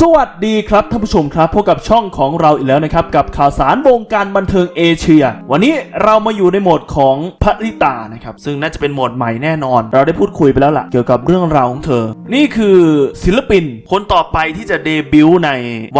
สวัสดีครับท่านผู้ชมครับพบกับช่องของเราอีกแล้วนะครับ กับข่าวสารวงการบันเทิงเอเชีย วันนี้เรามาอยู่ในโหมดของพริตานะครับ ซึ่งน่าจะเป็นโหมดใหม่แน่นอน เราได้พูดคุยไปแล้วล่ะ เกี่ยวกับเรื่องราวของเธอ นี่คือศิลปิน คนต่อไปที่จะเดบิวต์ใน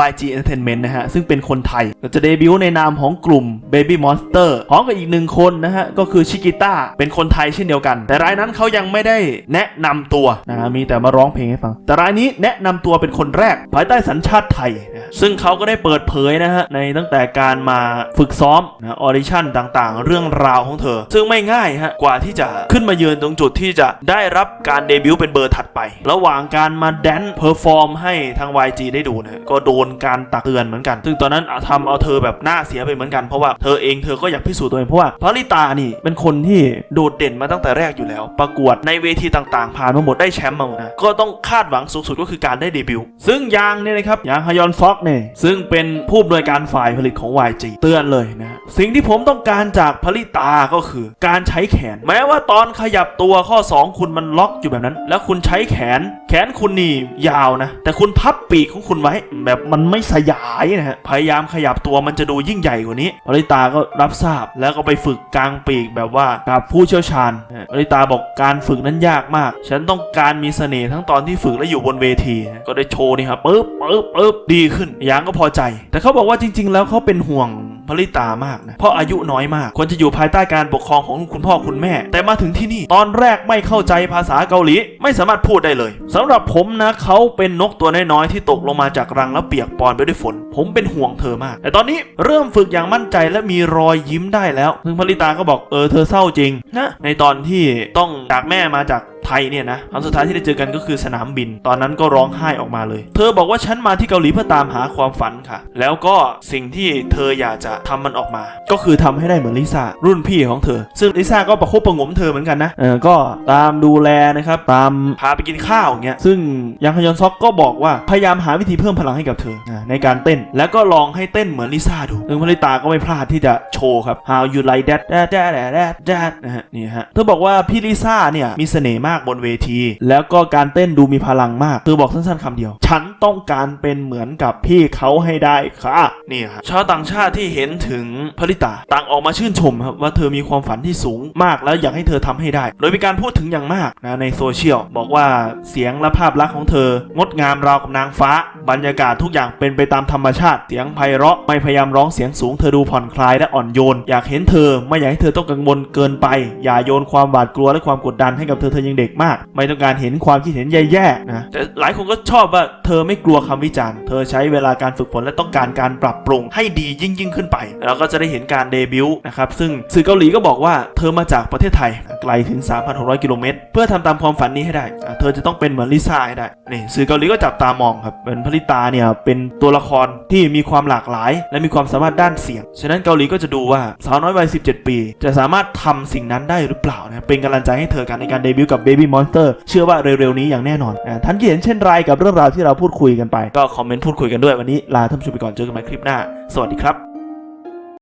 YG Entertainment นะฮะ ซึ่งเป็นคนไทยก็จะเดบิวต์ในนามของกลุ่ม Baby Monster พร้อมกับอีกหนึ่งคนนะฮะก็คือชิกิต้าเป็นคนไทยเช่นเดียวกัน แต่รายนั้นเขายังไม่ได้แนะนำตัวนะฮะมีแต่มาร้องเพลงให้ฟัง แต่รายนี้แนะนำตัวเป็นคนแรกภายใต้สัญชาติไทยนะซึ่งเขาก็ได้เปิดเผยนะฮะในตั้งแต่การมาฝึกซ้อมนะออดิชั่นต่างๆ เรื่องราวของเธอ ซึ่งไม่ง่ายฮะกว่าที่จะขึ้นมาเยือนตรงจุดที่จะได้รับการเดบิวต์เป็นเบอร์ถัดไป ระหว่างการมาแดนเพอร์ฟอร์มให้ทาง YG ได้ดูนะก็โดนการตักเตือนเหมือนกัน ซึ่งตอนนั้นอะทำเอาเธอแบบหน้าเสียไปเหมือนกันเพราะว่าเธอเองเธอก็อยากพิสูจน์ตัวเองเพราะว่าพริตานี่เป็นคนที่โดดเด่นมาตั้งแต่แรกอยู่แล้ว ประกวดในเวทีต่างๆ ผ่านมาหมดได้แชมป์มาหมดนะก็ต้องคาดหวังสูงสุดก็คือการได้เดบิวต์ซึ่งยางเนี่ยนะครับยางฮยอนฟ็อกเนี่ยซึ่งเป็นผู้อำนวยการฝ่ายผลิตของ YG เตือนเลยนะสิ่งที่ผมต้องการจากพริตาก็คือการใช้แขน แม้ว่าตอนขยับตัวข้อ 2 คุณมันล็อกอยู่แบบนั้น แล้วคุณใช้แขน แขนคุณนี่ยาวนะ แต่คุณพับปีกของคุณไว้ แบบมันไม่สยายนะฮะพยายามขยับตัวมันจะดูยิ่งใหญ่กว่านี้พริตาก็รับทราบแล้วก็ไปฝึกกลางปีกแบบว่ากับผู้เชี่ยวชาญนะพริตาบอกการฝึกนั้นยากมาก ฉันต้องการมีเสน่ห์ทั้งตอนที่ฝึกและอยู่บนเวที ก็ได้โชว์นี่ครับปบปึ๊บปึ๊บดีขึ้นยางก็พอใจ แต่เขาบอกว่าจริง ๆ แล้วเขาเป็นห่วงพริตามากนะเพราะอายุน้อยมาก ควรจะอยู่ภายใต้การปกครองของคุณพ่อคุณแม่ แต่มาถึงที่นี่ ตอนแรกไม่เข้าใจภาษาเกาหลี ไม่สามารถพูดได้เลยสำหรับผมนะเขาเป็นนกตัวน้อยๆที่ตกลงมาจากรังแล้วเปียกปอนไปด้วยฝน ผมเป็นห่วงเธอมาก แต่ตอนนี้เริ่มฝึกอย่างมั่นใจและมีรอยยิ้มได้แล้วซึ่งพริตาก็บอกเออเธอเศร้าจริงนะในตอนที่ต้องจากแม่มาจาก ไทยเนี่ยนะครั้งสุดท้ายที่ได้เจอกันก็คือสนามบิน ตอนนั้นก็ร้องไห้ออกมาเลย เธอบอกว่าฉันมาที่เกาหลีเพื่อตามหาความฝันค่ะ แล้วก็สิ่งที่เธออยากจะทำมันออกมา ก็คือทำให้ได้เหมือนลิซ่ารุ่นพี่ของเธอ ซึ่งลิซ่าก็ประคบประงมเธอเหมือนกันนะเออก็ตามดูแลนะครับตามพาไปกินข้าวอย่างเงี้ยซึ่งยังฮยอนซอกก็บอกว่าพยายามหาวิธีเพิ่มพลังให้กับเธอในการเต้น แล้วก็ลองให้เต้นเหมือนลิซ่าดูซึ่งพลิตาก็ไม่พลาดที่จะโชว์ครับ How you like that that that that that นะฮะนี่ฮะเธอบอกว่าพี่ลิซ่าเนี่ยมีเสน่ห์มากากบนเวที แล้วก็การเต้นดูมีพลังมากเธอบอกสั้นๆคำเดียว ฉันต้องการเป็นเหมือนกับพี่เขาให้ได้ค่ะนี่ฮะชาวต่างชาติที่เห็นถึงพลิตาต่างออกมาชื่นชมครับว่าเธอมีความฝันที่สูงมากแล้วอยากให้เธอทำให้ได้ โดยมีการพูดถึงอย่างมากนะในโซเชียลบอกว่าเสียงและภาพลักษณ์ของเธอ งดงามราวกับนางฟ้า บรรยากาศทุกอย่างเป็นไปตามธรรมชาติ เสียงไพเราะไม่พยายามร้องเสียงสูงเธอดูผ่อนคลายและอ่อนโยน อยากเห็นเธอไม่อยากให้เธอต้องกังวลเกินไป อย่าโยนความหวาดกลัวและความกดดันให้กับเธอเธอยังเด็กมาก ไม่ต้องการเห็นความคิดเห็นแย่ๆนะแต่หลายคนก็ชอบว่าเธอไม่กลัวคำวิจารณ์ เธอใช้เวลาการฝึกฝนและต้องการการปรับปรุงให้ดียิ่งยิ่งๆขึ้นไป แล้วก็จะได้เห็นการเดบิวต์นะครับซึ่งสื่อเกาหลีก็บอกว่าเธอมาจากประเทศไทยไกลถึง 3,600 กิโลเมตรเพื่อทำตามความฝันนี้ให้ได้ เธอจะต้องเป็นเหมือนลิซ่าให้ได้นี่สื่อเกาหลีก็จับตามองครับเป็นพลิตาเนี่ยเป็นตัวละครที่มีความหลากหลาย และมีความสามารถด้านเสียง ฉะนั้นเกาหลีก็จะดูว่าสาวน้อยวัย 17 ปี จะสามารถทำสิ่งนั้นได้หรือเปล่านะเป็นกำลังใจให้เธอกันในการเดบิวต์กับ Baby Monster เชื่อว่าเร็วๆนี้อย่างแน่นอนนะท่านเห็นเช่นไรกับเรื่องราวที่เราพูดคุยกันไป ก็คอมเมนต์พูดคุยกันด้วยวันนี้ลาท่านผู้ชมไปก่อนเจอกันใหม่คลิปหน้า สวัสดีครับ